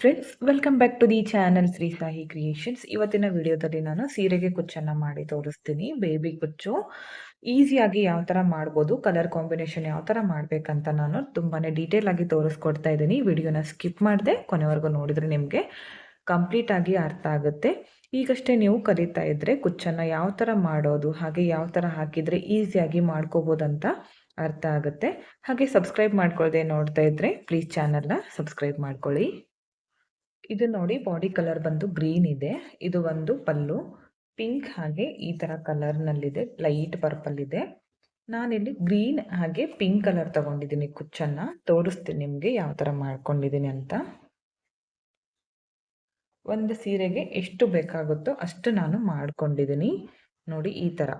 Friends welcome back to the channel Shri Sahi creations ಇವತ್ತಿನ ವಿಡಿಯೋದಲ್ಲಿ ನಾನು ಸೀರೆಗೆ ಕುಚ್ಚನ್ನು ಮಾಡಿ ತೋರಿಸ್ತೀನಿ. ಬೇಬಿ ಕುಚ್ಚು. ಈಸಿಯಾಗಿ ಯಾವ ಥರ ಮಾಡ್ಬೋದು ಕಲರ್ ಕಾಂಬಿನೇಷನ್ ಯಾವ ಥರ ಮಾಡಬೇಕಂತ ನಾನು ತುಂಬಾ ಡೀಟೇಲ್ ಆಗಿ ತೋರಿಸ್ಕೊಡ್ತಾ ಇದ್ದೀನಿ. ವಿಡಿಯೋನ ಸ್ಕಿಪ್ ಮಾಡಿದೆ, ಕೊನೆವರೆಗೂ ನೋಡಿದ್ರೆ ನಿಮಗೆ ಕಂಪ್ಲೀಟ್ ಆಗಿ ಅರ್ಥ ಆಗುತ್ತೆ. ಈಗಷ್ಟೇ ನೀವು ಕಲಿತಾ ಇದ್ದರೆ ಕುಚ್ಚನ್ನು ಯಾವ ಥರ ಮಾಡೋದು, ಹಾಗೆ ಯಾವ ಥರ ಹಾಕಿದರೆ ಈಸಿಯಾಗಿ ಮಾಡ್ಕೋಬೋದಂತ ಅರ್ಥ ಆಗುತ್ತೆ. ಹಾಗೆ ಸಬ್ಸ್ಕ್ರೈಬ್ ಮಾಡ್ಕೊಳ್ಳದೆ ನೋಡ್ತಾ ಇದ್ದರೆ ಪ್ಲೀಸ್ ಚಾನಲ್ನ ಸಬ್ಸ್ಕ್ರೈಬ್ ಮಾಡ್ಕೊಳ್ಳಿ. ಇದು ನೋಡಿ ಬಾಡಿ ಕಲರ್ ಬಂದು ಗ್ರೀನ್ ಇದೆ. ಇದು ಒಂದು ಪಲ್ಲು. ಪಿಂಕ್ ಹಾಗೆ ಈ ಥರ ಕಲರ್ನಲ್ಲಿದೆ ಲೈಟ್ ಪರ್ಪಲ್ ಇದೆ. ನಾನಿಲ್ಲಿ ಗ್ರೀನ್ ಹಾಗೆ ಪಿಂಕ್ ಕಲರ್ ತಗೊಂಡಿದ್ದೀನಿ ಕುಚ್ಚನ್ನ. ತೋರಿಸ್ತೀನಿ ನಿಮಗೆ ಯಾವ ತರ ಮಾಡ್ಕೊಂಡಿದ್ದೀನಿ ಅಂತ. ಒಂದು ಸೀರೆಗೆ ಎಷ್ಟು ಬೇಕಾಗುತ್ತೋ ಅಷ್ಟು ನಾನು ಮಾಡ್ಕೊಂಡಿದ್ದೀನಿ. ನೋಡಿ ಈ ತರ.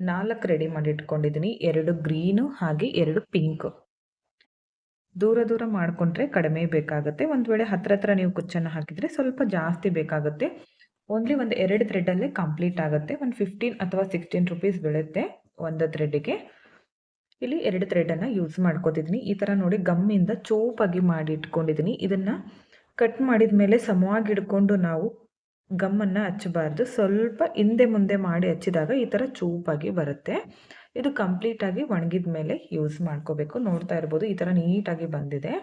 ನಾಲ್ಕು ರೆಡಿ ಮಾಡಿ ಇಟ್ಕೊಂಡಿದ್ದೀನಿ ಎರಡು ಗ್ರೀನು ಹಾಗೆ ಎರಡು ಪಿಂಕು ದೂರ ದೂರ ಮಾಡಿಕೊಂಡ್ರೆ ಕಡಿಮೆ ಬೇಕಾಗುತ್ತೆ. ಒಂದು ವೇಳೆ ಹತ್ರ ಹತ್ರ ನೀವು ಕುಚ್ಚನ್ನು ಹಾಕಿದರೆ ಸ್ವಲ್ಪ ಜಾಸ್ತಿ ಬೇಕಾಗುತ್ತೆ. ಓನ್ಲಿ ಒಂದು ಎರಡು ಥ್ರೆಡ್ಡಲ್ಲೇ ಕಂಪ್ಲೀಟ್ ಆಗುತ್ತೆ. ಒಂದು ಫಿಫ್ಟೀನ್ ಅಥವಾ ಸಿಕ್ಸ್ಟೀನ್ ರುಪೀಸ್ ಬೀಳುತ್ತೆ ಒಂದು ಥ್ರೆಡ್ಡಿಗೆ ಇಲ್ಲಿ ಎರಡು ಥ್ರೆಡನ್ನು ಯೂಸ್ ಮಾಡ್ಕೋತಿದ್ದೀನಿ ಈ ಥರ ನೋಡಿ ಗಮ್ಮಿಂದ ಚೋಪಾಗಿ ಮಾಡಿ ಇಟ್ಕೊಂಡಿದ್ದೀನಿ ಇದನ್ನು ಕಟ್ ಮಾಡಿದ ಮೇಲೆ ಸಮವಾಗಿ ಇಟ್ಕೊಂಡು ನಾವು ಗಮ್ಮನ್ನು ಹಚ್ಚಬಾರ್ದು. ಸ್ವಲ್ಪ ಹಿಂದೆ ಮುಂದೆ ಮಾಡಿ ಹಚ್ಚಿದಾಗ ಈ ಥರ ಚೂಪಾಗಿ ಬರುತ್ತೆ. ಇದು ಕಂಪ್ಲೀಟಾಗಿ ಒಣಗಿದ ಮೇಲೆ ಯೂಸ್ ಮಾಡ್ಕೋಬೇಕು. ನೋಡ್ತಾ ಇರ್ಬೋದು, ಈ ಥರ ನೀಟಾಗಿ ಬಂದಿದೆ.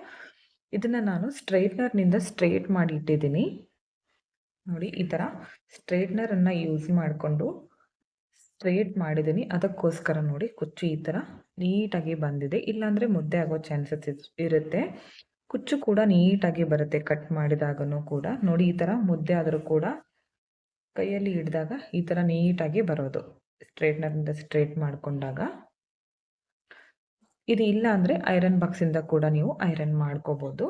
ಇದನ್ನು ನಾನು ಸ್ಟ್ರೈಟ್ನರ್ನಿಂದ ಸ್ಟ್ರೈಟ್ ಮಾಡಿ ಇಟ್ಟಿದ್ದೀನಿ. ನೋಡಿ, ಈ ಥರ ಸ್ಟ್ರೈಟ್ನರನ್ನು ಯೂಸ್ ಮಾಡಿಕೊಂಡು ಸ್ಟ್ರೈಟ್ ಮಾಡಿದ್ದೀನಿ. ಅದಕ್ಕೋಸ್ಕರ ನೋಡಿ, ಕುಚ್ಚು ಈ ಥರ ನೀಟಾಗಿ ಬಂದಿದೆ. ಇಲ್ಲಾಂದರೆ ಮುದ್ದೆ ಆಗೋ ಚಾನ್ಸಸ್ ಇರುತ್ತೆ. ಕುಚ್ಚು ಕೂಡ ನೀಟಾಗಿ ಬರುತ್ತೆ ಕಟ್ ಮಾಡಿದಾಗನೂ ಕೂಡ. ನೋಡಿ, ಈ ಥರ ಮುದ್ದೆ ಆದರೂ ಕೂಡ ಕೈಯಲ್ಲಿ ಹಿಡಿದಾಗ ಈ ಥರ ನೀಟಾಗಿ ಬರೋದು. ಸ್ಟ್ರೇಟ್ನರಿಂದ ಸ್ಟ್ರೇಟ್ ಮಾಡಿಕೊಂಡಾಗ, ಇದು ಇಲ್ಲ ಅಂದರೆ ಐರನ್ ಬಾಕ್ಸಿಂದ ಕೂಡ ನೀವು ಐರನ್ ಮಾಡ್ಕೋಬೋದು.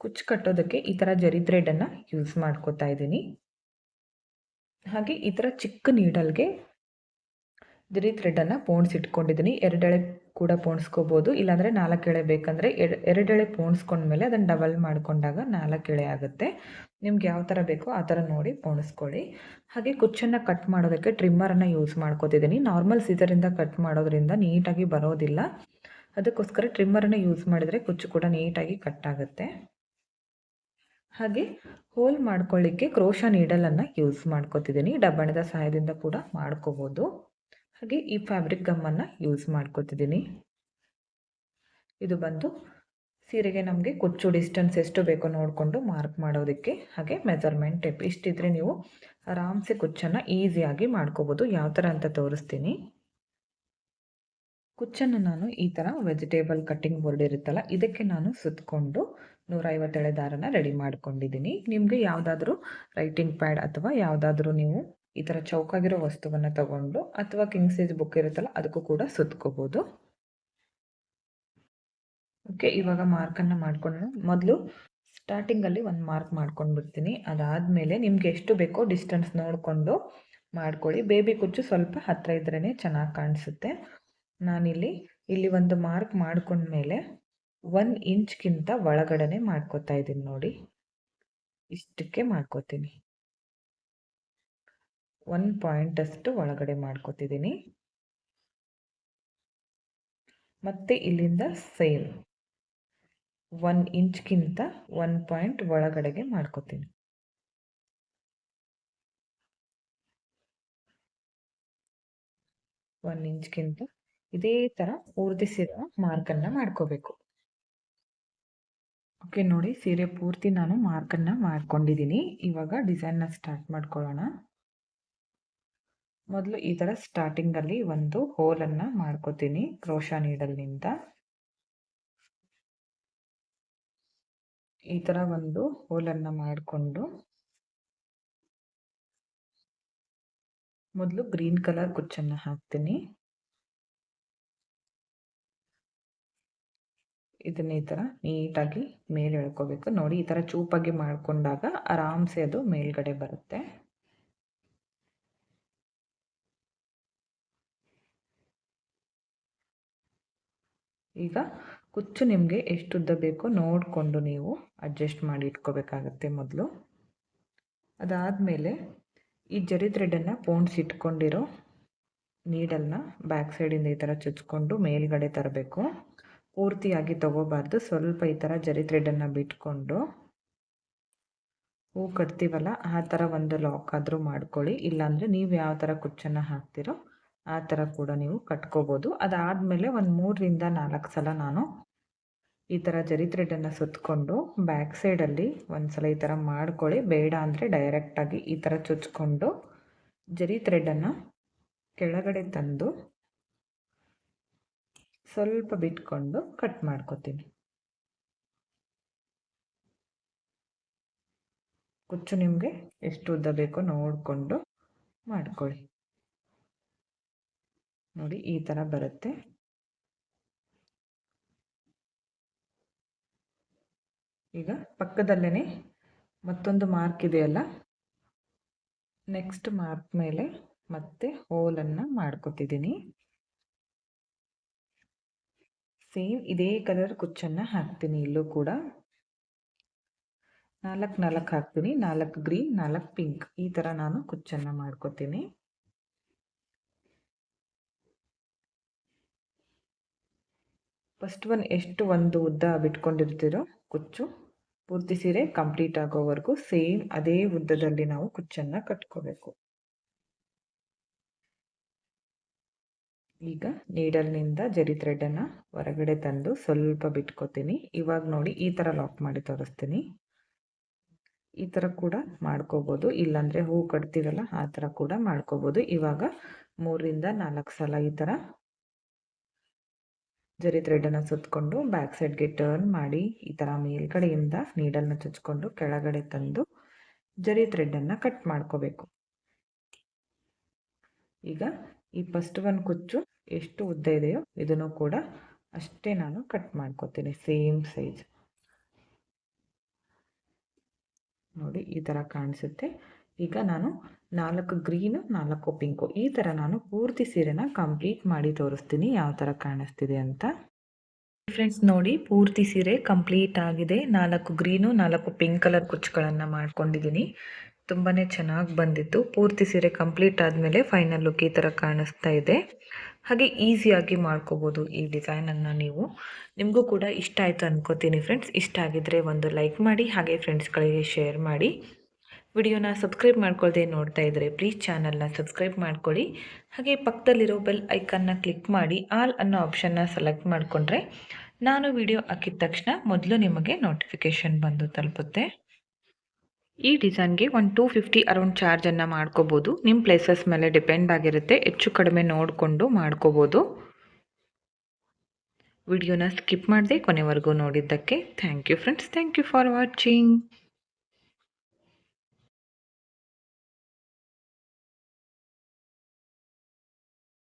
ಕುಚ್ಚು ಕಟ್ಟೋದಕ್ಕೆ ಈ ಥರ ಜರಿ ಥ್ರೆಡನ್ನು ಯೂಸ್ ಮಾಡ್ಕೋತಾ ಇದ್ದೀನಿ. ಹಾಗೆ ಈ ಥರ ಚಿಕ್ಕ ನೀಡಲ್ಗೆ ಜರಿ ಥ್ರೆಡನ್ನು ಪೋಣಿಸಿಟ್ಕೊಂಡಿದ್ದೀನಿ ಎರಡೆಳೆ ಕೂಡ ಪೋಣಿಸ್ಕೋಬೋದು. ಇಲ್ಲಾಂದರೆ ನಾಲ್ಕು ಎಳೆ ಬೇಕಂದರೆ ಎರಡೆಳೆ ಪೋಣಿಸ್ಕೊಂಡ್ಮೇಲೆ ಅದನ್ನು ಡಬಲ್ ಮಾಡಿಕೊಂಡಾಗ ನಾಲ್ಕು ಎಳೆ ಆಗುತ್ತೆ. ನಿಮ್ಗೆ ಯಾವ ಥರ ಬೇಕೋ ಆ ಥರ ನೋಡಿ ಪೋಣಿಸ್ಕೊಳ್ಳಿ. ಹಾಗೆ ಕುಚ್ಚನ್ನು ಕಟ್ ಮಾಡೋದಕ್ಕೆ ಟ್ರಿಮ್ಮರನ್ನು ಯೂಸ್ ಮಾಡ್ಕೋತಿದ್ದೀನಿ. ನಾರ್ಮಲ್ ಸೀಸರಿಂದ ಕಟ್ ಮಾಡೋದ್ರಿಂದ ನೀಟಾಗಿ ಬರೋದಿಲ್ಲ. ಅದಕ್ಕೋಸ್ಕರ ಟ್ರಿಮ್ಮರನ್ನು ಯೂಸ್ ಮಾಡಿದರೆ ಕುಚ್ಚು ಕೂಡ ನೀಟಾಗಿ ಕಟ್ ಆಗುತ್ತೆ. ಹಾಗೆ ಹೋಲ್ ಮಾಡ್ಕೊಳ್ಳಿಕ್ಕೆ ಕ್ರೋಶ ನೀಡಲನ್ನು ಯೂಸ್ ಮಾಡ್ಕೋತಿದ್ದೀನಿ. ಡಬ್ಬಣದ ಸಹಾಯದಿಂದ ಕೂಡ ಮಾಡ್ಕೋಬೋದು. ಹಾಗೆ ಈ ಫ್ಯಾಬ್ರಿಕ್ ಗಮ್ಮನ್ನು ಯೂಸ್ ಮಾಡ್ಕೋತಿದ್ದೀನಿ ಇದು ಬಂದು ಸೀರೆಗೆ ನಮಗೆ ಕುಚ್ಚು ಡಿಸ್ಟೆನ್ಸ್ ಎಷ್ಟು ಬೇಕೋ ನೋಡಿಕೊಂಡು ಮಾರ್ಕ್ ಮಾಡೋದಕ್ಕೆ ಹಾಗೆ ಮೆಜರ್ಮೆಂಟ್ ಟೇಪ್ ಇಷ್ಟಿದ್ರೆ ನೀವು ಆರಾಮ್ಸೆ ಕುಚ್ಚನ್ನು ಈಸಿಯಾಗಿ ಮಾಡ್ಕೋಬೋದು. ಯಾವ ಥರ ಅಂತ ತೋರಿಸ್ತೀನಿ. ಕುಚ್ಚನ್ನು ನಾನು ಈ ಥರ ವೆಜಿಟೇಬಲ್ ಕಟ್ಟಿಂಗ್ ಬೋರ್ಡ್ ಇರುತ್ತಲ್ಲ, ಇದಕ್ಕೆ ನಾನು ಸುತ್ತಕೊಂಡು ನೂರೈವತ್ತೆಳೆ ದಾರನ ರೆಡಿ ಮಾಡ್ಕೊಂಡಿದ್ದೀನಿ ನಿಮಗೆ ಯಾವುದಾದ್ರೂ ರೈಟಿಂಗ್ ಪ್ಯಾಡ್ ಅಥವಾ ಯಾವುದಾದ್ರೂ ನೀವು ಈ ಥರ ಚೌಕಾಗಿರೋ ವಸ್ತುವನ್ನು ತಗೊಂಡು ಅಥವಾ ಕಿಂಗ್ ಸೈಜ್ ಬುಕ್ ಇರುತ್ತಲ್ಲ ಅದಕ್ಕೂ ಕೂಡ ಸುತ್ಕೋಬೋದು. ಓಕೆ ಇವಾಗ ಮಾರ್ಕನ್ನು ಮಾಡ್ಕೊಂಡು ಮೊದಲು ಸ್ಟಾರ್ಟಿಂಗಲ್ಲಿ ಒಂದು ಮಾರ್ಕ್ ಮಾಡ್ಕೊಂಡು ಬಿಡ್ತೀನಿ ಅದಾದಮೇಲೆ ನಿಮ್ಗೆ ಎಷ್ಟು ಬೇಕೋ ಡಿಸ್ಟೆನ್ಸ್ ನೋಡಿಕೊಂಡು ಮಾಡ್ಕೊಳ್ಳಿ. ಬೇಬಿ ಕುಚ್ಚು ಸ್ವಲ್ಪ ಹತ್ತಿರ ಇದ್ರೇ ಚೆನ್ನಾಗಿ ಕಾಣಿಸುತ್ತೆ. ನಾನಿಲ್ಲಿ, ಇಲ್ಲಿ ಒಂದು ಮಾರ್ಕ್ ಮಾಡ್ಕೊಂಡ್ಮೇಲೆ ಒನ್ ಇಂಚ್ಗಿಂತ ಒಳಗಡೆ ಮಾಡ್ಕೋತಾ ಇದ್ದೀನಿ ನೋಡಿ. ಇಷ್ಟಕ್ಕೆ ಮಾಡ್ಕೋತೀನಿ. ಒನ್ ಪಾಯಿಂಟಷ್ಟು ಒಳಗಡೆ ಮಾಡ್ಕೋತಿದ್ದೀನಿ ಮತ್ತೆ ಇಲ್ಲಿಂದ ಸೇಲ್ ಒನ್ ಇಂಚ್ಗಿಂತ ಒನ್ ಪಾಯಿಂಟ್ ಒಳಗಡೆಗೆ ಮಾಡ್ಕೋತೀನಿ. ಒನ್ ಇಂಚ್ಗಿಂತ ಇದೇ ಥರ ಪೂರ್ತಿ ಸೀರೆ ಮಾರ್ಕನ್ನು ಮಾಡ್ಕೋಬೇಕು. ಓಕೆ ನೋಡಿ ಸೀರೆ ಪೂರ್ತಿ ನಾನು ಮಾರ್ಕನ್ನು ಮಾಡ್ಕೊಂಡಿದ್ದೀನಿ ಇವಾಗ ಡಿಸೈನ್ನ ಸ್ಟಾರ್ಟ್ ಮಾಡ್ಕೊಳ್ಳೋಣ. ಮೊದಲು ಈ ಥರ ಸ್ಟಾರ್ಟಿಂಗಲ್ಲಿ ಒಂದು ಹೋಲನ್ನು ಮಾಡ್ಕೋತೀನಿ ಕ್ರೋಶ ನೀಡಲ್ನಿಂದ ಈ ಥರ ಒಂದು ಹೋಲನ್ನು ಮಾಡಿಕೊಂಡು. ಮೊದಲು ಗ್ರೀನ್ ಕಲರ್ ಕುಚ್ಚನ್ನು ಹಾಕ್ತೀನಿ. ಇದನ್ನ ಈ ಥರ ನೀಟಾಗಿ ಮೇಲೆ ಎಳ್ಕೋಬೇಕು. ನೋಡಿ ಈ ಥರ ಚೂಪಾಗಿ ಮಾಡಿಕೊಂಡಾಗ ಆರಾಮ್ಸೆ ಅದು ಮೇಲ್ಗಡೆ ಬರುತ್ತೆ. ಈಗ ಕುಚ್ಚು ನಿಮಗೆ ಎಷ್ಟು ಉದ್ದ ಬೇಕೋ ನೋಡಿಕೊಂಡು ನೀವು ಅಡ್ಜಸ್ಟ್ ಮಾಡಿ ಇಟ್ಕೋಬೇಕಾಗತ್ತೆ ಮೊದಲು. ಅದಾದಮೇಲೆ ಈ ಜರಿ ಥ್ರೆಡನ್ನು ಪೋಣಿಸಿ ಇಟ್ಕೊಂಡಿರೋ ನೀಡಲ್ನ ಬ್ಯಾಕ್ ಸೈಡಿಂದ ಈ ಥರ ಚುಚ್ಕೊಂಡು ಮೇಲ್ಗಡೆ ತರಬೇಕು. ಪೂರ್ತಿಯಾಗಿ ತಗೋಬಾರ್ದು. ಸ್ವಲ್ಪ ಈ ಥರ ಜರಿ ಥ್ರೆಡನ್ನು ಬಿಟ್ಕೊಂಡು ಹೂ ಕಟ್ತೀವಲ್ಲ, ಆ ಥರ ಒಂದು ಲಾಕ್ ಆದರೂ ಮಾಡ್ಕೊಳ್ಳಿ. ಇಲ್ಲಾಂದರೆ ನೀವು ಯಾವ ಥರ ಕುಚ್ಚನ್ನು ಹಾಕ್ತಿರೋ ಆ ಥರ ಕೂಡ ನೀವು ಕಟ್ಕೋಬೋದು. ಅದಾದಮೇಲೆ ಒಂದು ಮೂರರಿಂದ ನಾಲ್ಕು ಸಲ ನಾನು ಈ ಥರ ಜರಿ ಥ್ರೆಡನ್ನು ಸುತ್ತಕೊಂಡು ಬ್ಯಾಕ್ ಸೈಡಲ್ಲಿ ಒಂದು ಸಲ ಈ ಥರ ಮಾಡ್ಕೊಳ್ಳಿ. ಬೇಡ ಅಂದರೆ ಡೈರೆಕ್ಟಾಗಿ ಈ ಥರ ಚುಚ್ಕೊಂಡು ಜರಿ ಥ್ರೆಡನ್ನು ಕೆಳಗಡೆ ತಂದು ಸ್ವಲ್ಪ ಬಿಟ್ಕೊಂಡು ಕಟ್ ಮಾಡ್ಕೊತೀನಿ. ಕುಚ್ಚು ನಿಮಗೆ ಎಷ್ಟು ಉದ್ದ ಬೇಕೋ ನೋಡಿಕೊಂಡು ಮಾಡ್ಕೊಳ್ಳಿ. ನೋಡಿ, ಈ ಥರ ಬರುತ್ತೆ. ಈಗ ಪಕ್ಕದಲ್ಲೇ ಮತ್ತೊಂದು ಮಾರ್ಕ್ ಇದೆಯಲ್ಲ ನೆಕ್ಸ್ಟ್ ಮಾರ್ಕ್ ಮೇಲೆ ಮತ್ತೆ ಹೋಲನ್ನು ಮಾಡ್ಕೊತಿದ್ದೀನಿ. ಸೇಮ್ ಇದೇ ಕಲರ್ ಕುಚ್ಚನ್ನು ಹಾಕ್ತೀನಿ ಇಲ್ಲೂ ಕೂಡ. ನಾಲ್ಕು ನಾಲ್ಕು ಹಾಕ್ತೀನಿ, ನಾಲ್ಕು ಗ್ರೀನ್, ನಾಲ್ಕು ಪಿಂಕ್. ಈ ಥರ ನಾನು ಕುಚ್ಚನ್ನು ಮಾಡ್ಕೊತೀನಿ. ಫಸ್ಟ್ ಒನ್ ಎಷ್ಟು ಒಂದು ಉದ್ದ ಬಿಟ್ಕೊಂಡಿರ್ತೀರೋ, ಕುಚ್ಚು. ಪೂರ್ತಿ ಸೀರೆ ಕಂಪ್ಲೀಟ್ ಆಗೋವರೆಗೂ ಸೇಮ್ ಅದೇ ಉದ್ದದಲ್ಲಿ ನಾವು ಕುಚ್ಚನ್ನು ಕಟ್ಕೋಬೇಕು. ಈಗ ನೀಡಲ್ನಿಂದ ಜರಿ ಥ್ರೆಡನ್ನು ಹೊರಗಡೆ ತಂದು ಸ್ವಲ್ಪ ಬಿಟ್ಕೋತೀನಿ. ಇವಾಗ ನೋಡಿ ಈ ಥರ ಲಾಕ್ ಮಾಡಿ ತೋರಿಸ್ತೀನಿ. ಈ ಥರ ಕೂಡ ಮಾಡ್ಕೋಬೋದು. ಇಲ್ಲಾಂದರೆ ಹೂ ಕಟ್ತೀರಲ್ಲ ಆ ಥರ ಕೂಡ ಮಾಡ್ಕೋಬೋದು. ಇವಾಗ ಮೂರರಿಂದ ನಾಲ್ಕು ಸಲ ಈ ಥರ ಜರಿ ಥ್ರೆಡನ್ನು ಸುತ್ತಕೊಂಡು ಬ್ಯಾಕ್ ಸೈಡ್ಗೆ ಟರ್ನ್ ಮಾಡಿ ಈ ಥರ ಮೇಲ್ಗಡೆಯಿಂದ ನೀಡಲ್ನ ಚುಚ್ಕೊಂಡು ಕೆಳಗಡೆ ತಂದು ಜರಿ ಥ್ರೆಡನ್ನು ಕಟ್ ಮಾಡ್ಕೋಬೇಕು. ಈಗ ಈ ಫಸ್ಟ್ ಒನ್ ಕುಚ್ಚು ಎಷ್ಟು ಉದ್ದ ಇದೆಯೋ ಇದನ್ನು ಕೂಡ ಅಷ್ಟೇ ನಾನು ಕಟ್ ಮಾಡ್ಕೋತೀನಿ, ಸೇಮ್ ಸೈಜ್. ನೋಡಿ ಈ ಥರ ಕಾಣಿಸುತ್ತೆ. ಈಗ ನಾನು ನಾಲ್ಕು ಗ್ರೀನು, ನಾಲ್ಕು ಪಿಂಕು. ಈ ಥರ ನಾನು ಪೂರ್ತಿ ಸೀರೆನ ಕಂಪ್ಲೀಟ್ ಮಾಡಿ ತೋರಿಸ್ತೀನಿ ಯಾವ ಥರ ಕಾಣಿಸ್ತಿದೆ ಅಂತ. ಫ್ರೆಂಡ್ಸ್ ನೋಡಿ ಪೂರ್ತಿ ಸೀರೆ ಕಂಪ್ಲೀಟ್ ಆಗಿದೆ. ನಾಲ್ಕು ಗ್ರೀನು, ನಾಲ್ಕು ಪಿಂಕ್ ಕಲರ್ ಕುಚ್ಚುಗಳನ್ನು ಮಾಡ್ಕೊಂಡಿದ್ದೀನಿ. ತುಂಬಾ ಚೆನ್ನಾಗಿ ಬಂದಿತ್ತು. ಪೂರ್ತಿ ಸೀರೆ ಕಂಪ್ಲೀಟ್ ಆದಮೇಲೆ ಫೈನಲ್ ಲುಕ್ ಈ ಥರ ಕಾಣಿಸ್ತಾ ಇದೆ. ಹಾಗೆ ಈಸಿಯಾಗಿ ಮಾಡ್ಕೋಬೋದು ಈ ಡಿಸೈನನ್ನು ನೀವು. ನಿಮಗೂ ಕೂಡ ಇಷ್ಟ ಆಯಿತು ಅನ್ಕೋತೀನಿ ಫ್ರೆಂಡ್ಸ್ ಇಷ್ಟ ಆಗಿದ್ದರೆ ಒಂದು ಲೈಕ್ ಮಾಡಿ, ಹಾಗೆ ಫ್ರೆಂಡ್ಸ್ಗಳಿಗೆ ಶೇರ್ ಮಾಡಿ. ವಿಡಿಯೋನ ಸಬ್ಸ್ಕ್ರೈಬ್ ಮಾಡ್ಕೊಳ್ದೆ ನೋಡ್ತಾ ಇದ್ದರೆ ಪ್ಲೀಸ್ ಚಾನಲ್ನ ಸಬ್ಸ್ಕ್ರೈಬ್ ಮಾಡ್ಕೊಳ್ಳಿ. ಹಾಗೆ ಪಕ್ಕದಲ್ಲಿರೋ ಬೆಲ್ ಐಕನ್ನ ಕ್ಲಿಕ್ ಮಾಡಿ ಆಲ್ ಅನ್ನೋ ಆಪ್ಷನ್ನ ಸೆಲೆಕ್ಟ್ ಮಾಡಿಕೊಂಡ್ರೆ ನಾನು ವಿಡಿಯೋ ಹಾಕಿದ ತಕ್ಷಣ ಮೊದಲು ನಿಮಗೆ ನೋಟಿಫಿಕೇಷನ್ ಬಂದು ತಲುಪುತ್ತೆ. ಈ ಡಿಸೈನ್ಗೆ ಒಂದು ಟೂ ಫಿಫ್ಟಿ ಅರೌಂಡ್ ಚಾರ್ಜನ್ನು ಮಾಡ್ಕೋಬೋದು. ನಿಮ್ಮ ಪ್ಲೇಸಸ್ ಮೇಲೆ ಡಿಪೆಂಡ್ ಆಗಿರುತ್ತೆ. ಹೆಚ್ಚು ಕಡಿಮೆ ನೋಡಿಕೊಂಡು ಮಾಡ್ಕೋಬೋದು. ವಿಡಿಯೋನ ಸ್ಕಿಪ್ ಮಾಡದೆ ಕೊನೆವರೆಗೂ ನೋಡಿದ್ದಕ್ಕೆ thank you friends thank you for watching